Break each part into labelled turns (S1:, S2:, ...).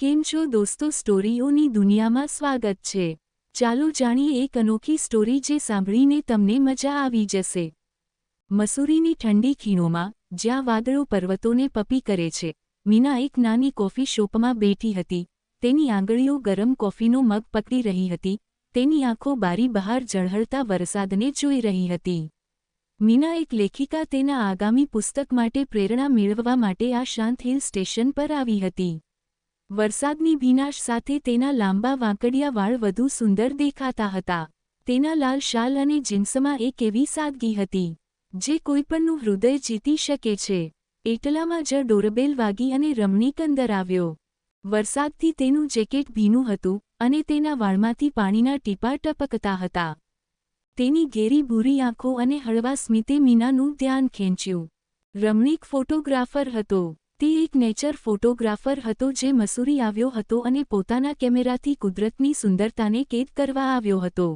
S1: કેમ છો દોસ્તો? સ્ટોરીઓની દુનિયામાં સ્વાગત છે. ચાલો જાણીએ એક અનોખી સ્ટોરી જે સાંભળીને તમને મજા આવી જશે. મસૂરીની ઠંડી ખીણોમાં, જ્યાં વાદળો પર્વતોને પપી કરે છે, મીના એક નાની કોફી શોપમાં બેઠી હતી. તેની આંગળીઓ ગરમ કોફીનો મગ પકડી રહી હતી. તેની આંખો બારી બહાર ઝળહળતા વરસાદને જોઈ રહી હતી. મીના એક લેખિકા તેના આગામી પુસ્તક માટે પ્રેરણા મેળવવા માટે આ શાંત હિલ સ્ટેશન પર આવી હતી. વરસાદની ભીનાશ સાથે તેના લાંબા વાંકડિયા વાળ વધુ સુંદર દેખાતા હતા. તેના લાલ શાલ અને જીન્સમાં એક એવી સાદગી હતી, જે કોઈપણનું હૃદય જીતી શકે છે. એટલામાં જ ડોરબેલ વાગી અને રમણીક અંદર આવ્યો. વરસાદથી તેનું જેકેટ ભીનું હતું અને તેના વાળમાંથી પાણીના ટીપા ટપકતા હતા. તેની ઘેરી ભૂરી આંખો અને હળવા સ્મિતે મીનાનું ધ્યાન ખેંચ્યું. રમણીક ફોટોગ્રાફર હતો. તે એક નેચર ફોટોગ્રાફર હતો જે મસૂરી આવ્યો હતો અને પોતાના કેમેરાથી કુદરતની સુંદરતાને કેદ કરવા આવ્યો હતો.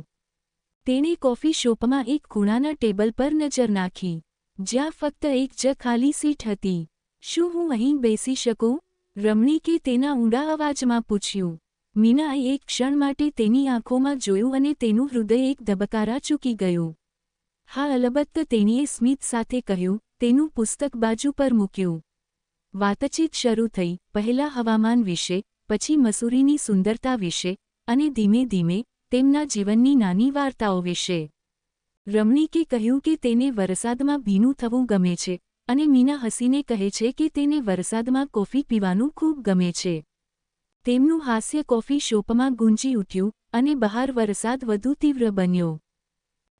S1: તેણે કોફી શોપમાં એક ખૂણાના ટેબલ પર નજર નાખી, જ્યાં ફક્ત એક જ ખાલી સીટ હતી. શું હું અહીં બેસી શકું? રમણીકે તેના ઊંડા અવાજમાં પૂછ્યું. મીનાએ એક ક્ષણ માટે તેની આંખોમાં જોયું અને તેનું હૃદય એક ધબકારા ચૂકી ગયું. હા, અલબત્ત તેણીએ સ્મિત સાથે કહ્યું, તેનું પુસ્તક બાજુ પર મૂક્યું. વાતચીત શરૂ થઈ પહેલા હવામાન વિશે, પછી મસૂરીની સુંદરતા વિશે અને ધીમે ધીમે તેમના જીવનની નાની વાર્તાઓ વિશે. રમણીકે કહ્યું કે તેને વરસાદમાં ભીનું થવું ગમે છે અને મીના હસીને કહે છે કે તેને વરસાદમાં કોફી પીવાનું ખૂબ ગમે છે. તેમનું હાસ્ય કોફી શોપમાં ગુંજી ઉઠ્યું અને બહાર વરસાદ વધુ તીવ્ર બન્યો.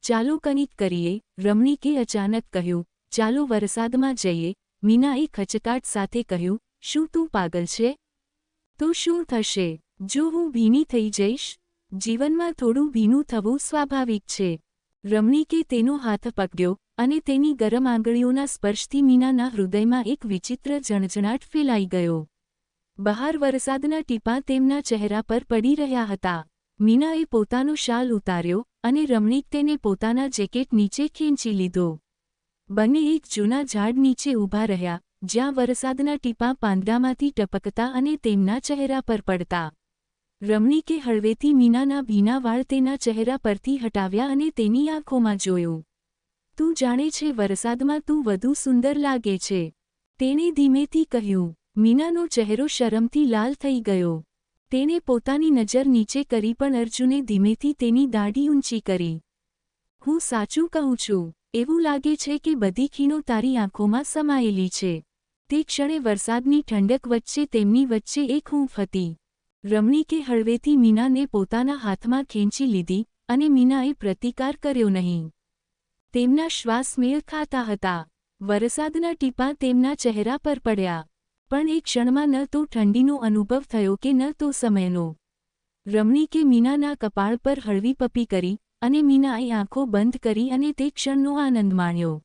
S1: ચાલો કનિક કરીએ, રમણીકે અચાનક કહ્યું, ચાલો વરસાદમાં જઈએ મીનાએ ખચકાટ સાથે કહ્યું, શું તું પાગલ છે? તો શું થશે? જો હું ભીની થઈ જઈશ? જીવનમાં થોડું ભીનું થવું સ્વાભાવિક છે. રમણીકે તેનો હાથ પકડ્યો અને તેની ગરમ આંગળીઓના સ્પર્શથી મીનાના હૃદયમાં એક વિચિત્ર જણજણાટ ફેલાઈ ગયો. બહાર વરસાદના ટીપા તેમના ચહેરા પર પડી રહ્યા હતા. મીનાએ પોતાનો શાલ ઉતાર્યો અને રમણીક તેને પોતાના જેકેટ નીચે ખેંચી લીધો. બંને એક જૂના ઝાડ નીચે ઊભા રહ્યા, જ્યાં વરસાદના ટીપા પાંદડામાંથી ટપકતા અને તેમના ચહેરા પર પડતા. રમણીકે હળવેથી મીનાના ભીના વાળ તેના ચહેરા પરથી હટાવ્યા અને તેની આંખોમાં જોયું. તું જાણે છે વરસાદમાં તું વધુ સુંદર લાગે છે. તેણે ધીમેથી કહ્યું. મીનાનો ચહેરો શરમથી લાલ થઈ ગયો. તેણે પોતાની નજર નીચે કરી પણ અર્જુને ધીમેથી તેની દાઢી ઊંચી કરી. હું સાચું કહું છું. એવું લાગે છે કે બધી ખીણો તારી આંખોમાં સમાયેલી છે. તે ક્ષણે વરસાદની ઠંડક વચ્ચે તેમની વચ્ચે એક હૂંફ હતી. રમણીકે હળવેથી મીનાને પોતાના હાથમાં ખેંચી લીધી અને મીનાએ પ્રતિકાર કર્યો નહીં. તેમના શ્વાસ મેળ ખાતા હતા. વરસાદના ટીપા તેમના ચહેરા પર પડ્યા. પણ એક ક્ષણમાં ન તો ઠંડીનો અનુભવ થયો કે ન તો સમયનો. રમણીકે મીનાના કપાળ પર હળવી પપી કરી અને મીનાએ આંખો બંધ કરી અને તે ક્ષણનો આનંદ માણ્યો.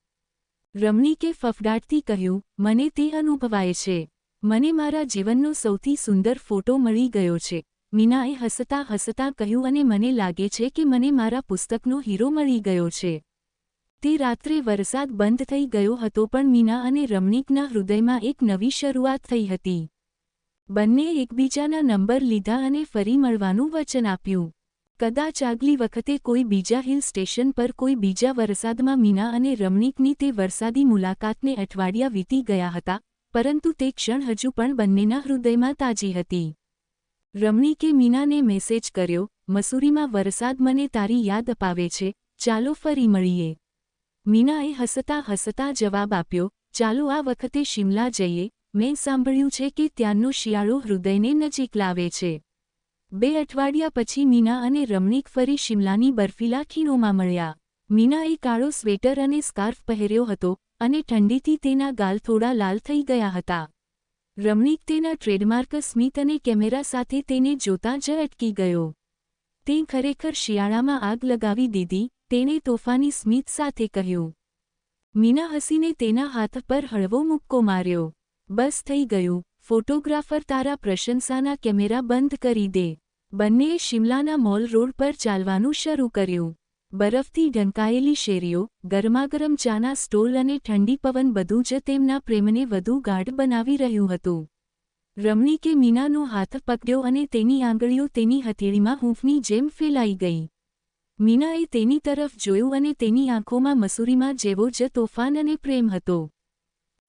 S1: રમણીકે ફફડાટથી કહ્યું, મને તે અનુભવાય છે. મને મારા જીવનનો સૌથી સુંદર ફોટો મળી ગયો છે. મીનાએ હસતા હસતા કહ્યું, અને મને લાગે છે કે મને મારા પુસ્તકનો હીરો મળી ગયો છે. તે રાત્રે વરસાદ બંધ થઈ ગયો હતો, પણ મીના અને રમણીકના હૃદયમાં એક નવી શરૂઆત થઈ હતી. બંને એકબીજાના નંબર લીધા અને ફરી મળવાનું વચન આપ્યું. કદાચ આગલી વખતે કોઈ બીજા હિલ સ્ટેશન પર કોઈ બીજા વરસાદમાં મીના અને રમણીકની તે વરસાદી મુલાકાતને અઠવાડિયા વીતી ગયા હતા, પરંતુ તે ક્ષણ હજુ પણ બંનેના હૃદયમાં તાજી હતી. રમણીકે મીનાને મેસેજ કર્યો, મસૂરીમાં વરસાદ મને તારી યાદ અપાવે છે, ચાલો ફરી મળીએ. મીનાએ હસતા હસતા જવાબ આપ્યો, ચાલો આ વખતે શિમલા જઈએ, મેં સાંભળ્યું છે કે ત્યાંનો શિયાળો હૃદયને નજીક લાવે છે. બે અઠવાડિયા પછી મીના અને રમણીક ફરી શિમલાની બર્ફીલા ખીણોમાં મળ્યા. મીનાએ કાળો સ્વેટર અને સ્કાર્ફ પહેર્યો હતો અને ઠંડીથી તેના ગાલ થોડા લાલ થઈ ગયા હતા. રમણીક તેના ટ્રેડમાર્ક સ્મિત અને કેમેરા સાથે તેને જોતા જ અટકી ગયો. તે ખરેખર શિયાળામાં આગ લગાવી દીધી, તેણે તોફાની સ્મિત સાથે કહ્યું. મીના હસીને તેના હાથ પર હળવો મુક્કો માર્યો. બસ થઈ ગયું. ફોટોગ્રાફર તારા પ્રશંસાના કેમેરા બંધ કરી દે. બંનેએ શિમલાના મોલ રોડ પર ચાલવાનું શરૂ કર્યું. બરફથી ઢંકાયેલી શેરીઓ, ગરમાગરમ ચાના સ્ટોલ અને ઠંડી પવન બધું જ તેમના પ્રેમને વધુ ગાઢ બનાવી રહ્યું હતું. રમણીકે મીનાનો હાથ પકડ્યો અને તેની આંગળીઓ તેની હથેળીમાં હૂંફની જેમ ફેલાઈ ગઈ. મીનાએ તેની તરફ જોયું અને તેની આંખોમાં મસૂરીમાં જેવો જ તોફાન અને પ્રેમ હતો.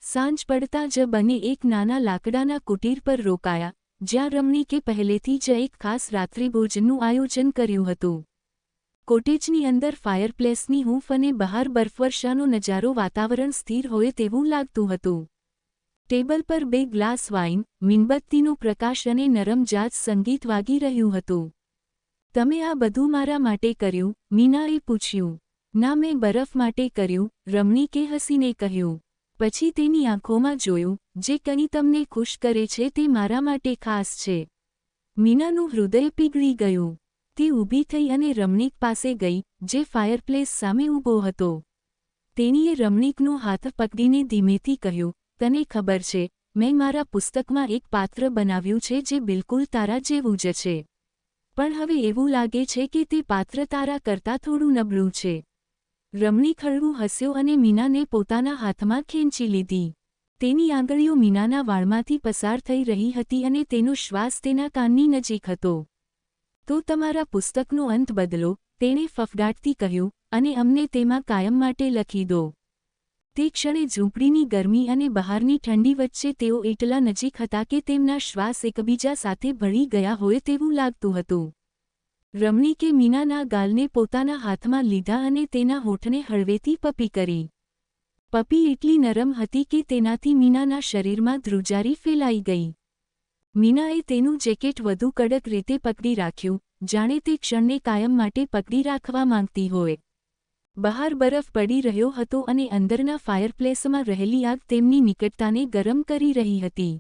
S1: સાંજ પડતા જ બંને એક નાના લાકડાના કુટીર પર રોકાયા, જ્યાં રમણીકે પહેલેથી જ એક ખાસ રાત્રિભોજનનું આયોજન કર્યું હતું. કોટેજની અંદર ફાયરપ્લેસની હૂંફ અને બહાર બરફવર્ષાનો નજારો વાતાવરણ સ્થિર હોય તેવું લાગતું હતું. ટેબલ પર બે ગ્લાસ વાઇન, મીણબત્તીનો પ્રકાશ અને નરમ જાજ સંગીત વાગી રહ્યું હતું. તમે આ બધું મારા માટે કર્યું? મીનાએ પૂછ્યું. ના, મેં બરફ માટે કર્યું રમણીકે હસીને કહ્યું. પછી તેની આંખોમાં જોયું, જે કંઈ તમને ખુશ કરે છે તે મારા માટે ખાસ છે. મીનાનું હૃદય પીગળી ગયું. તે ઊભી થઈ અને રમણીક પાસે ગઈ, જે ફાયરપ્લેસ સામે ઊભો હતો. તેણીએ રમણીકનો હાથ પકડીને ધીમેથી કહ્યું, તને ખબર છે, મેં મારા પુસ્તકમાં એક પાત્ર બનાવ્યું છે જે બિલકુલ તારા જેવું જ છે. પણ હવે એવું લાગે છે કે તે પાત્ર તારા કરતાં થોડું નબળું છે. રમણી ખળવું હસ્યો અને મીનાને પોતાના હાથમાં ખેંચી લીધી. તેની આંગળીઓ મીનાના વાળમાંથી પસાર થઈ રહી હતી અને તેનો શ્વાસ તેના કાનની નજીક હતો. તો તમારા પુસ્તકનો અંત બદલો, તેણે ફફડાટથી કહ્યું, અને અમને તેમાં કાયમ માટે લખી દો. તે ક્ષણે ઝૂંપડીની ગરમી અને બહારની ઠંડી વચ્ચે તેઓ એટલા નજીક હતા કે તેમના શ્વાસ એકબીજા સાથે ભળી ગયા હોય તેવું લાગતું હતું. રમણીકે મીનાના ગાલને પોતાના હાથમાં લીધા અને તેના હોઠને હળવેથી પપી કરી. પપી એટલી નરમ હતી કે તેનાથી મીનાના શરીરમાં ધ્રુજારી ફેલાઈ ગઈ. મીનાએ તેનું જેકેટ વધુ કડક રીતે પકડી રાખ્યું, જાણે તે ક્ષણને કાયમ માટે પકડી રાખવા માંગતી હોય. બહાર બરફ પડી રહ્યો હતો અને અંદરના ફાયરપ્લેસમાં રહેલી આગ તેમની નિકટતાને ગરમ કરી રહી હતી.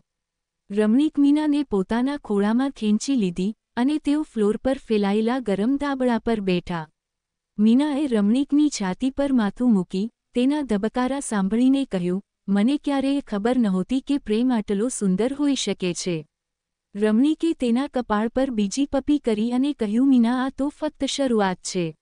S1: રમણીક મીનાને પોતાના ખોળામાં ખેંચી લીધી અને તેઓ ફ્લોર પર ફેલાયેલા ગરમ દાબળા પર બેઠા. મીનાએ રમણીકની છાતી પર માથું મૂકી તેના ધબકારા સાંભળીને કહ્યું, મને ક્યારેય ખબર નહોતી કે પ્રેમ આટલો સુંદર હોઈ શકે છે. રમણીકે તેના કપાળ પર બીજી પપી કરી અને કહ્યું, મીના, આ તો ફક્ત શરૂઆત છે.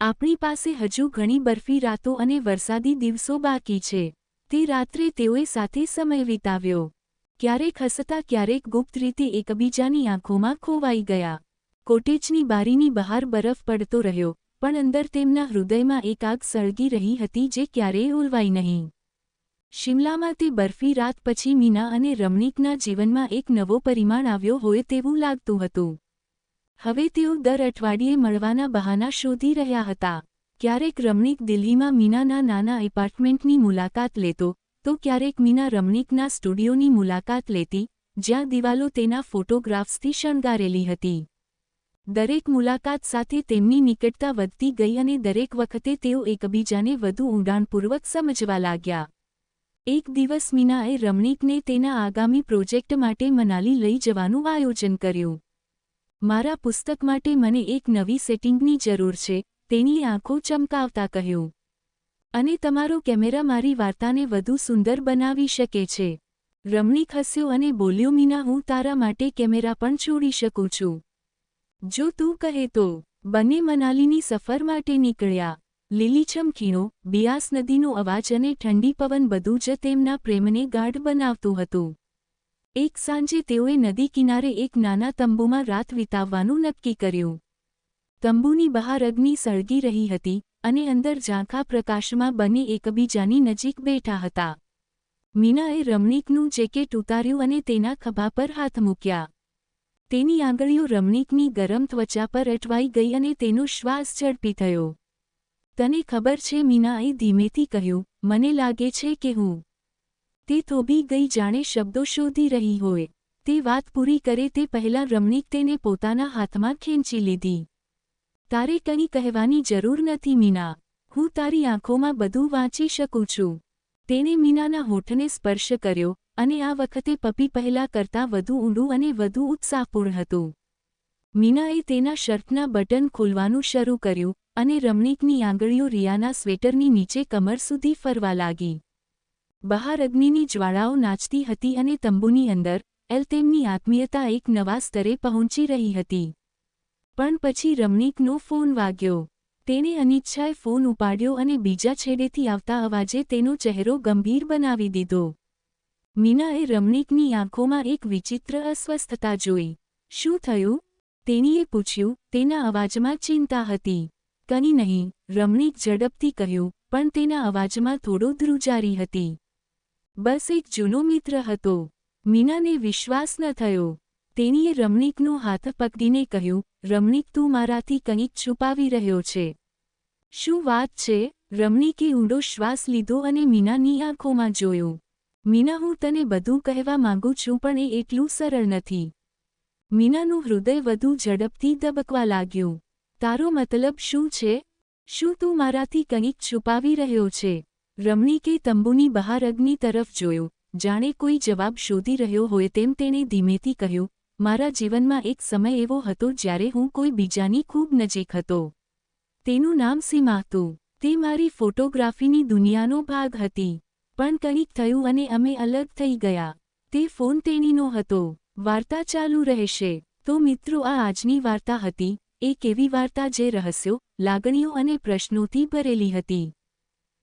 S1: આપણી પાસે હજુ ઘણી બરફી રાતો અને વરસાદી દિવસો બાકી છે. તે રાત્રે તેઓએ સાથે સમય વિતાવ્યો. ક્યારેક હસતા ક્યારેક ગુપ્ત રીતે એકબીજાની આંખોમાં ખોવાઈ ગયા. કોટેજની બારીની બહાર બરફ પડતો રહ્યો, પણ અંદર તેમના હૃદયમાં એક આગ સળગી રહી હતી જે ક્યારેય ઓલવાઈ નહીં. શિમલામાં તે બરફી રાત પછી મીના અને રમણીકના જીવનમાં એક નવો પરિમાણ આવ્યો હોય તેવું લાગતું હતું. હવે તેઓ દર અઠવાડિયે મળવાના બહાના શોધી રહ્યા હતા. ક્યારેક રમણીક દિલ્હીમાં મીનાના નાના એપાર્ટમેન્ટની મુલાકાત લેતો તો ક્યારેક મીના રમણીકના સ્ટુડિયોની મુલાકાત લેતી, જ્યાં દિવાલો તેના ફોટોગ્રાફ્સથી શણગારેલી હતી. દરેક મુલાકાત સાથે તેમની નિકટતા વધતી ગઈ અને દરેક વખતે તેઓ એકબીજાને વધુ ઊંડાણપૂર્વક સમજવા લાગ્યા. એક દિવસ મીનાએ રમણીકને તેના આગામી પ્રોજેક્ટ માટે મનાલી લઈ જવાનું આયોજન કર્યું. મારા પુસ્તક માટે મને એક નવી સેટિંગની જરૂર છે તેની આંખો ચમકાવતા કહ્યું. અને તમારો કેમેરા મારી વાર્તાને વધુ સુંદર બનાવી શકે છે. રમણીક હસ્યો અને બોલ્યો મીના, હું તારા માટે કેમેરા પણ છોડી શકું છું. જો તું કહે તો, બંને મનાલીની સફર માટે નીકળ્યા. લીલીછમ ખીણો, બિયાસ નદીનો અવાજ અને ઠંડી પવન બધું જ તેમના પ્રેમને ગાઢ બનાવતું હતું. એક સાંજે તેઓએ નદી કિનારે એક નાના તંબુમાં રાત વિતાવવાનું નક્કી કર્યું. તંબુની બહાર અગ્નિ સળગી રહી હતી અને અંદર ઝાંખા પ્રકાશમાં બંને એકબીજાની નજીક બેઠા હતા. મીનાએ રમણીકનું જેકેટ ઉતાર્યું અને તેના ખભા પર હાથ મૂક્યા. તેની આંગળીઓ રમણીકની ગરમ ત્વચા પર અટવાઈ ગઈ અને તેનો શ્વાસ ઝડપી થયો. તને ખબર છે, મીનાએ ધીમેથી કહ્યું, મને લાગે છે કે હું તે થોભી ગઈ જાણે શબ્દો શોધી રહી હોય. તે વાત પૂરી કરે તે પહેલાં રમણીક તેને પોતાના હાથમાં ખેંચી લીધી. તારે કંઈ કહેવાની જરૂર નથી મીના. હું તારી આંખોમાં બધું વાંચી શકું છું. તેણે મીનાના હોઠને સ્પર્શ કર્યો અને આ વખતે પપી પહેલા કરતાં વધુ ઊંડું અને વધુ ઉત્સાહપૂર્ણ હતું. મીનાએ તેના શર્ટના બટન ખોલવાનું શરૂ કર્યું અને રમણીકની આંગળીઓ રિયાના સ્વેટરની નીચે કમર સુધી ફરવા લાગી. બહાર અગ્નિની જ્વાળાઓ નાચતી હતી અને તંબુની અંદર એલ તેમની આત્મીયતા એક નવા સ્તરે પહોંચી રહી હતી. પણ પછી રમણીકનો ફોન વાગ્યો. તેણે અનિચ્છાએ ફોન ઉપાડ્યો અને બીજા છેડેથી આવતા અવાજે તેનો ચહેરો ગંભીર બનાવી દીધો. મીનાએ રમણીકની આંખોમાં એક વિચિત્ર અસ્વસ્થતા જોઈ. શું થયું? તેણીએ પૂછ્યું. તેના અવાજમાં ચિંતા હતી. કની નહીં, રમણીક ઝડપથી કહ્યું, પણ તેના અવાજમાં થોડો ધ્રુજારી હતી. બસ એક જૂનો મિત્ર હતો. મીનાને વિશ્વાસ ન થયો. તેણીએ રમણીકનો હાથ પકડીને કહ્યું, રમણીક, તું મારાથી કંઈક છુપાવી રહ્યો છે. શું વાત છે? રમણીકે ઊંડો શ્વાસ લીધો અને મીનાની આંખોમાં જોયું. મીના, હું તને બધું કહેવા માંગુ છું, પણ એ એટલું સરળ નથી. મીનાનું હૃદય વધુ ઝડપથી દબકવા લાગ્યું. તારો મતલબ શું છે? શું તું મારાથી કંઈક છુપાવી રહ્યો છે? રમણીકે તંબુની બહાર અગ્નિ તરફ જોયું. જાણે કોઈ જવાબ શોધી રહ્યો હોય તેમ તેણે ધીમેથી કહ્યું મારા જીવનમાં એક સમય એવો હતો જ્યારે હું કોઈ બીજાની ખૂબ નજીક હતો. તેનું નામ સીમા હતું. તે મારી ફોટોગ્રાફીની દુનિયાનો ભાગ હતી. પણ કંઈક થયું અને અમે અલગ થઈ ગયા. તે ફોન તેણીનો હતો. વાર્તા ચાલુ રહેશે. તો મિત્રો, આ આજની વાર્તા હતી. એક એવી વાર્તા જે રહસ્યો, લાગણીઓ અને પ્રશ્નોથી ભરેલી હતી.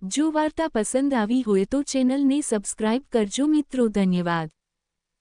S1: જો વાર્તા પસંદ આવી હોય તો ચેનલને સબસ્ક્રાઇબ કરજો મિત્રો, ધન્યવાદ.